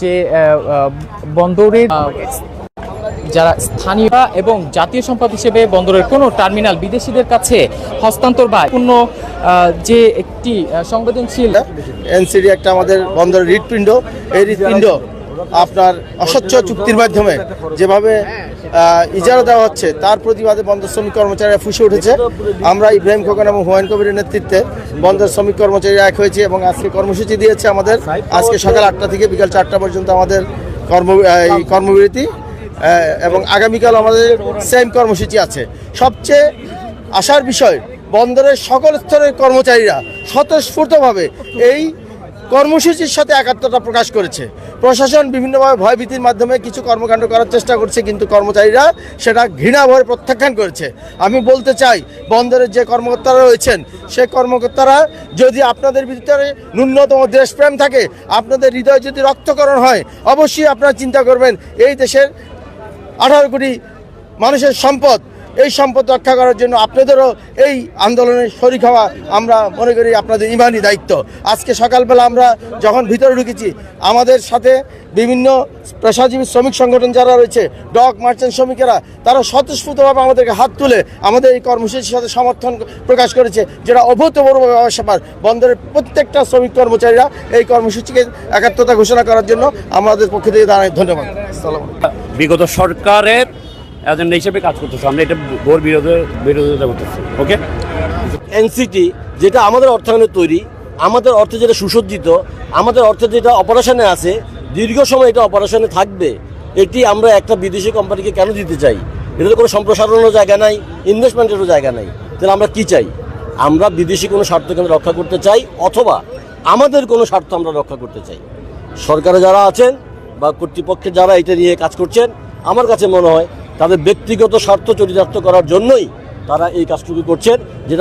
যে বন্দরের যারা স্থানীয় এবং জাতীয় সম্পদ হিসেবে বন্দরের কোনো টার্মিনাল বিদেশিদের কাছে হস্তান্তর বা পূর্ণ যে একটি সংবেদনশীল এনসিডি একটা আমাদের বন্দরের হৃৎপিণ্ড। এই হৃৎপিণ্ড আপনার অস্বচ্ছ চুক্তির মাধ্যমে যেভাবে ইজারা দেওয়া হচ্ছে, তার প্রতিবাদে বন্দর শ্রমিক কর্মচারীরা ফুসে উঠেছে। আমরা ইব্রাহিম খোকন এবং হুমায়ুন কবিরের নেতৃত্বে বন্দর শ্রমিক কর্মচারীরা এক হয়েছে এবং আজকে কর্মসূচি দিয়েছে আমাদের। আজকে সকাল আটটা থেকে বিকাল চারটা পর্যন্ত আমাদের কর্ম কর্মবিরতি এবং আগামীকাল আমাদের সেম কর্মসূচি আছে। সবচেয়ে আসার বিষয়, বন্দরের সকল স্তরের কর্মচারীরা স্বতঃস্ফূর্তভাবে এই কর্মসূচির সাথে একাত্মতা প্রকাশ করেছে। প্রশাসন বিভিন্নভাবে ভয়ভীতির মাধ্যমে কিছু কর্মকাণ্ড করার চেষ্টা করছে, কিন্তু কর্মচারীরা সেটা ঘৃণা ভয়ে প্রত্যাখ্যান করেছে। আমি বলতে চাই, বন্দরের যে কর্মকর্তারা রয়েছেন, সে কর্মকর্তারা যদি আপনাদের ভিতরে ন্যূনতম দেশপ্রেম থাকে, আপনাদের হৃদয় যদি রক্তকরণ হয়, অবশ্যই আপনারা চিন্তা করবেন, এই দেশের আঠারো কোটি মানুষের সম্পদ এই সম্পদ রক্ষা করার জন্য আপনাদেরও এই আন্দোলনে শরিক হওয়া আমরা মনে করি আপনাদের ইমানই দায়িত্ব। আজকে সকালবেলা আমরা যখন ভিতরে ঢুকেছি, আমাদের সাথে বিভিন্ন পেশাজীবী শ্রমিক সংগঠন যারা রয়েছে ডক মার্চেন্ট শ্রমিকেরা, তারা স্বতঃস্ফূর্তভাবে আমাদেরকে হাত তুলে আমাদের এই কর্মসূচির সাথে সমর্থন প্রকাশ করেছে, যেটা অভূতপূর্ব ব্যাপার। বন্দরের প্রত্যেকটা শ্রমিক কর্মচারীরা এই কর্মসূচিকে একাত্মতা ঘোষণা করার জন্য আমাদের পক্ষ থেকে দাঁড়ায় ধন্যবাদ। বিগত সরকারের এজেন্ডা হিসেবে কাজ করতেছে। আমরা এটা ঘোর বিরোধী, বিরোধিতা করতেছি। ওকে এনসিটি যেটা আমাদের অর্থায়নে তৈরি, আমাদের অর্থে যেটা সুসজ্জিত, আমাদের অর্থে যেটা অপারেশনে আছে, দীর্ঘ সময় এটা অপারেশনে থাকবে। এটি আমরা একটা বিদেশি কোম্পানিকে কেন দিতে চাই? এটাতে কোনো সম্প্রসারণেরও জায়গা নাই ইনভেস্টমেন্টেরও জায়গা নাই। তাহলে আমরা কি চাই? আমরা বিদেশি কোনো স্বার্থকে আমরা রক্ষা করতে চাই, অথবা আমাদের কোনো স্বার্থ আমরা রক্ষা করতে চাই। সরকারে যারা আছেন বা কর্তৃপক্ষে যারা এটা নিয়ে কাজ করছেন, আমার কাছে মনে হয় তাদের ব্যক্তিগত স্বার্থ চরিতার্থ করার জন্যই তারা এই কাজটুকু করছেন যেটা